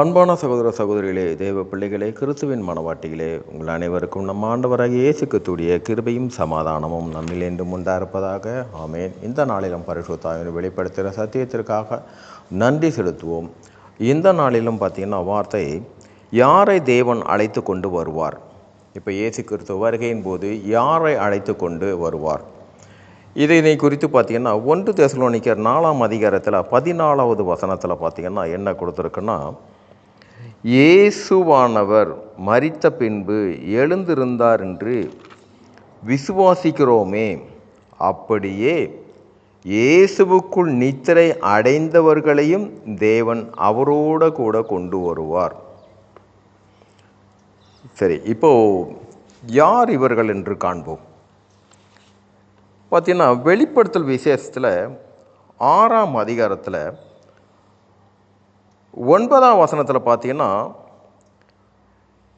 அன்பான சகோதர சகோதரிகளே தேவ பிள்ளைகளே கிறிஸ்துவின் மனவாட்டிகளே உங்கள் அனைவருக்கும் நம் ஆண்டவராக இயேசுக்கத்துடைய கிருபையும் சமாதானமும் நம்மில் என்றும் உண்டாயிருப்பதாக. ஆமேன். இந்த நாளிலும் பரிசுத்தாவின் வெளிப்படுத்துகிற சத்தியத்திற்காக நன்றி செலுத்துவோம். இந்த நாளிலும் பார்த்தீங்கன்னா வார்த்தை யாரை தேவன் அழைத்து கொண்டு வருவார்? இப்போ இயேசு கிறிஸ்து வருகையின் போது யாரை அழைத்து கொண்டு வருவார்? இதனை குறித்து பார்த்தீங்கன்னா ஒன்று தேசலோனிக்கர் நாலாம் அதிகாரத்தில் பதினாலாவது வசனத்தில் பார்த்தீங்கன்னா என்ன கொடுத்துருக்குன்னா இயேசுவானவர் மறித்த பின்பு எழுந்திருந்தார் என்று விசுவாசிக்கிறோமே அப்படியே இயேசுவுக்குள் நித்திரை அடைந்தவர்களையும் தேவன் அவரோட கூட கொண்டு வருவார். சரி இப்போ யார் இவர்கள் என்று காண்போம். பார்த்தீங்கன்னா வெளிப்படுத்தல் விசேஷத்தில் ஆறாம் அதிகாரத்தில் ஒன்பதாம் வசனத்தில் பார்த்தீங்கன்னா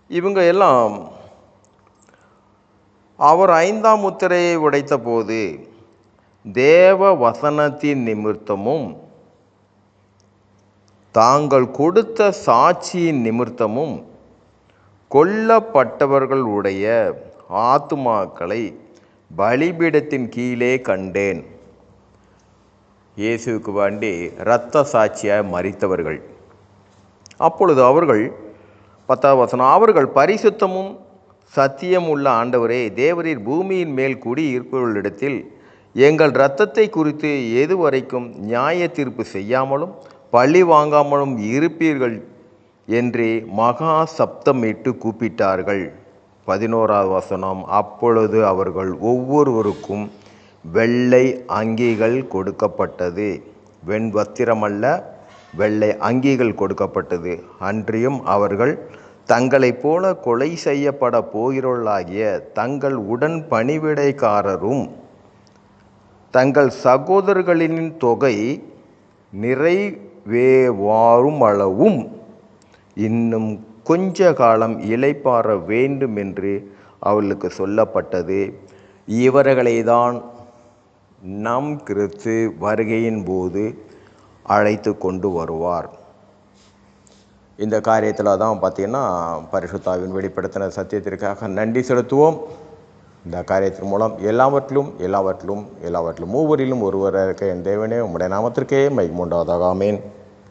இவங்க எல்லாம் அவர் ஐந்தாம் முத்திரையை உடைத்த போது தேவ வசனத்தின் நிமித்தமும் தாங்கள் கொடுத்த சாட்சியின் நிமித்தமும் கொல்லப்பட்டவர்களுடைய ஆத்துமாக்களை பலிபீடத்தின் கீழே கண்டேன். இயேசுவுக்கு வேண்டி இரத்த சாட்சியாக மறித்தவர்கள் அப்பொழுது அவர்கள் பத்தாவது வசனம் அவர்கள் பரிசுத்தமும் சத்தியம் உள்ள ஆண்டவரே தேவரீர் பூமியின் மேல் குடி இருப்பவர்களிடத்தில் எங்கள் இரத்தத்தை குறித்து எதுவரைக்கும் நியாய தீர்ப்பு செய்யாமலும் பழி வாங்காமலும் இருப்பீர்கள் என்று மகா சப்தமிட்டு கூப்பிட்டார்கள். பதினோராவது வசனம் அப்பொழுது அவர்கள் ஒவ்வொருவருக்கும் வெள்ளை அங்கிகள் கொடுக்கப்பட்டது. வெண்வத்திரமல்ல வெள்ளை அங்கிகள் கொடுக்கப்பட்டது. அன்றியும் அவர்கள் தங்களைப் போல கொலை செய்யப்பட போகிறவர்களாகிய தங்கள் உடன் பணிவிடைக்காரரும் தங்கள் சகோதரர்களின் தொகை நிறைவேவாரும் அளவும் இன்னும் கொஞ்ச காலம் இலைப்பாற வேண்டும் என்று அவளுக்கு சொல்லப்பட்டது. இவர்களை தான் நம் கிறிஸ்து வருகையின் போது அழைத்து கொண்டு வருவார். இந்த காரியத்தில் தான் பார்த்திங்கன்னா பரிசுத்தாவின் வெளிப்படுத்தின சத்தியத்திற்காக நன்றி செலுத்துவோம். இந்த காரியத்தின் மூலம் எல்லாவற்றிலும் எல்லாவற்றிலும் எல்லாவற்றிலும் மூவரிலும் ஒருவராக இருக்க என் தேவனே உம்முடைய நாமத்திற்கே மைக் மூண்டாவதாக ஆமேன்.